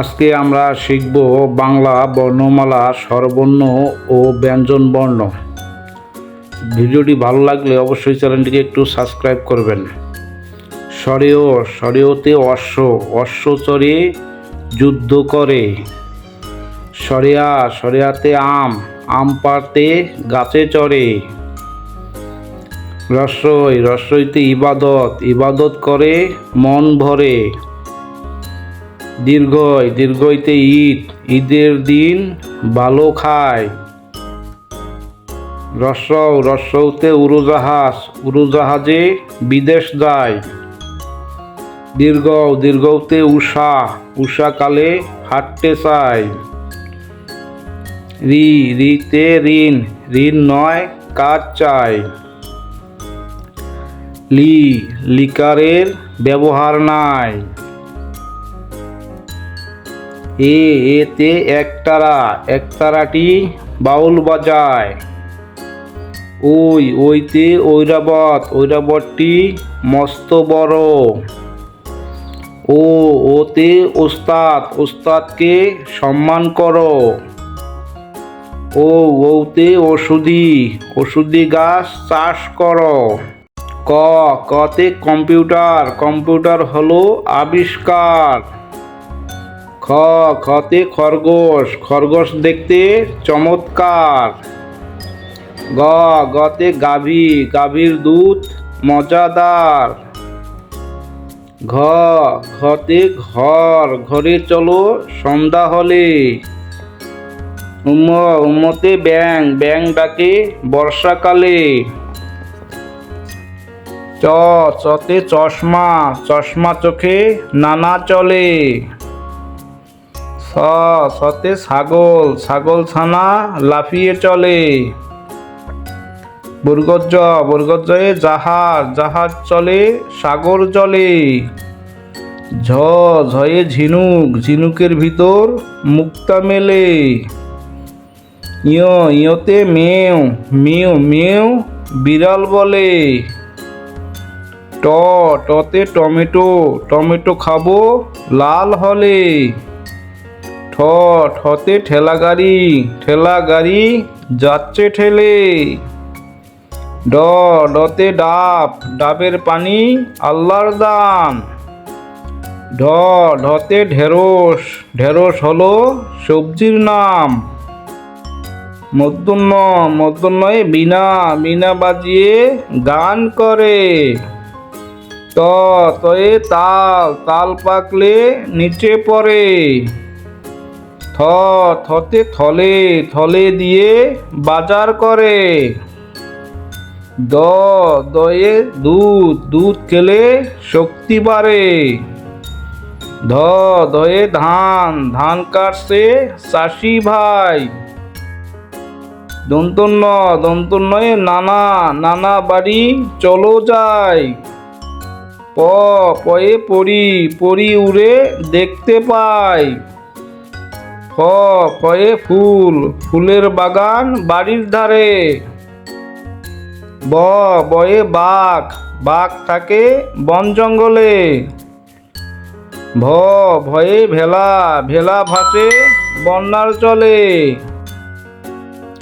আজকে আমরা শিখব বাংলা বর্ণমালা, স্বরবর্ণ ও ব্যঞ্জন বর্ণ। ভিডিওটি ভালো লাগলে অবশ্যই চ্যানেলটিকে একটু সাবস্ক্রাইব করবেন। স্বরেয় স্বরেয়তে অশ্ব অশ্ব চড়ে যুদ্ধ করে। সরিয়া সরিয়াতে আম আম পাড়তে গাছে চড়ে। রসই রসইতে ইবাদত ইবাদত করে মন ভরে। দীর্ঘই, দীর্ঘইতে ঈদ। ঈদের দিন ভালো খায়। রসৌ রসৌতে উড়োজাহাজ, উড়োজাহাজে বিদেশ যায়। দীর্ঘ দীর্ঘতে উষা, উষাকালে হাঁটতে চায়। রি, রিতে ঋণ ঋণ নয়, কাজ চায়। লি, লিকারের ব্যবহার নাই। এ, এতে একতারা, একতারাটি বাউল বাজায়। ওই, ওইতে ঐরাবত, ঐরাবতটি মস্ত বড়। ও, ওতে ওস্তাদ, ওস্তাদকে সম্মান করো। ও, ওতে ওষুধি ওষুধি গাছ চাষ করো। ক, কতে কম্পিউটার কম্পিউটার হলো আবিষ্কার। খ, খতে খরগোশ খরগোশ দেখতে চমৎকার। গ, গতে গাভী, গাভীর দুধ মজাদার। ঘ ঘতে ঘর, ঘরে চলো সন্ধ্যা হলে। উম উমতে ব্যাং ব্যাং ডাকে বর্ষাকালে। চ, চতে চশমা চশমা চোখে নানা চলে। সতে ছাগল ছাগল ছানা লাফিয়ে চলে। বর্গজ বর্গজয়ে জাহাজ জাহাজ চলে, সাগর জলে। ঝ, ঝয়ে ঝিনুক, ঝিনুকের ভিতর মুক্তা মেলে। ইয়, ইয়তে মেও মেও মেও বিড়াল বলে। ট, টতে টমেটো টমেটো খাব লাল হলে। ঠ, ঠতে ঠেলা গাড়ি ঠেলা গাড়ি যাচ্ছে ঠেলে। ড, ডতে ডাব, ডাবের পানি আল্লাহর দান। ঢ, ঢতে ঢেঁড়স ঢেঁড়স হলো সবজির নাম। মধ্যাহ্ন, মধ্যাহ্নয়ে বিনা বিনা বাজিয়ে গান করে। ত, তয়ে তাল তাল পাকলে নিচে পড়ে। থ, থতে থলে থলে দিয়ে বাজার করে। দ, দয়ে দুধ দুধ খেলে শক্তি বাড়ে। ধ, দয়ে ধান ধান কাটছে চাষি ভাই। দন্তন্য দন্তন্যয়ে নানা নানা বাড়ি চলো যায় প, পয়ে পরি পরি উড়ে দেখতে পাই। ফ ফয়ে ফুল, ফুলের বাগান বাড়ির ধারে। ব, বয়ে বাঘ বাঘ থাকে বন জঙ্গলে। ভ, ভয়ে ভেলা ভেলা ভাসে বন্যার চলে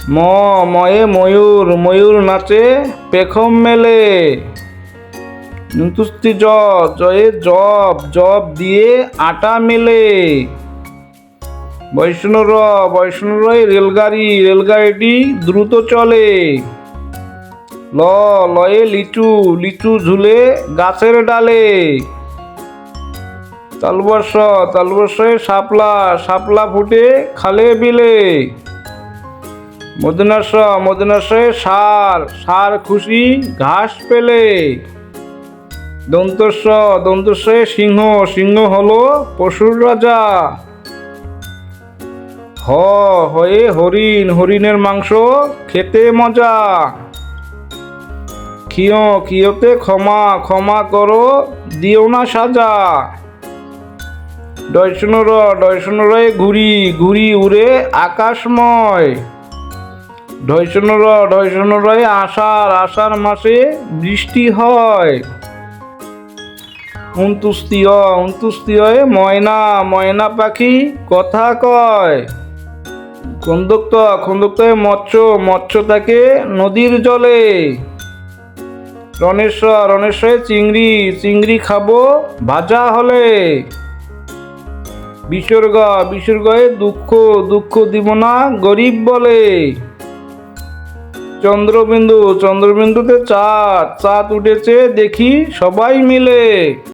ম, ময়ে ময়ূর ময়ূর নাচে পেখম মেলে। নুতুস্তি জ, জয়ে জব জব দিয়ে আটা মেলে। বৈষ্ণব বৈষ্ণব রেলগাড়ি, রেলগাড়িটি দ্রুত চলে। ল, লয়ে লিচু লিচু ঝুলে গাছের ডালে। তালবর্ষ, তালবর্ষে শাপলা শাপলা ফুটে খালে বিলে। মদিনাস মদিনাসে সার সার খুশি ঘাস পেলে। দন্তস্ব দন্তস্বে সিংহ সিংহ হলো পশুর রাজা। হ হয়ে হরিণ, হরিণের মাংস, খেতে মজা। ক্ষিয়, ক্ষিয়তে ক্ষমা ক্ষমা করো, দিও না সাজা। ডয়শনর ডয়শনরয়ে ঘুরি ঘুরি উড়ে আকাশময়। ঢয়শনর ঢয়শনরয়ে আষাঢ় আষাঢ় মাসে বৃষ্টি হয়। উনতুস্তীয় উনতুস্তীয় ময়না ময়না পাখি কথা কয়। খন্দক্ত খন্দক্ত মৎস্য মৎস্য থাকে নদীর জলে। রণেশ্বর, রণেশ্বরে চিংড়ি চিংড়ি খাব, ভাজা হলে। বিসর্গ, বিসর্গয়ে দুঃখ দুঃখ দিব না, গরিব বলে। চন্দ্রবিন্দু, চন্দ্রবিন্দুতে চাঁদ চাঁদ উঠেছে, দেখি সবাই মিলে।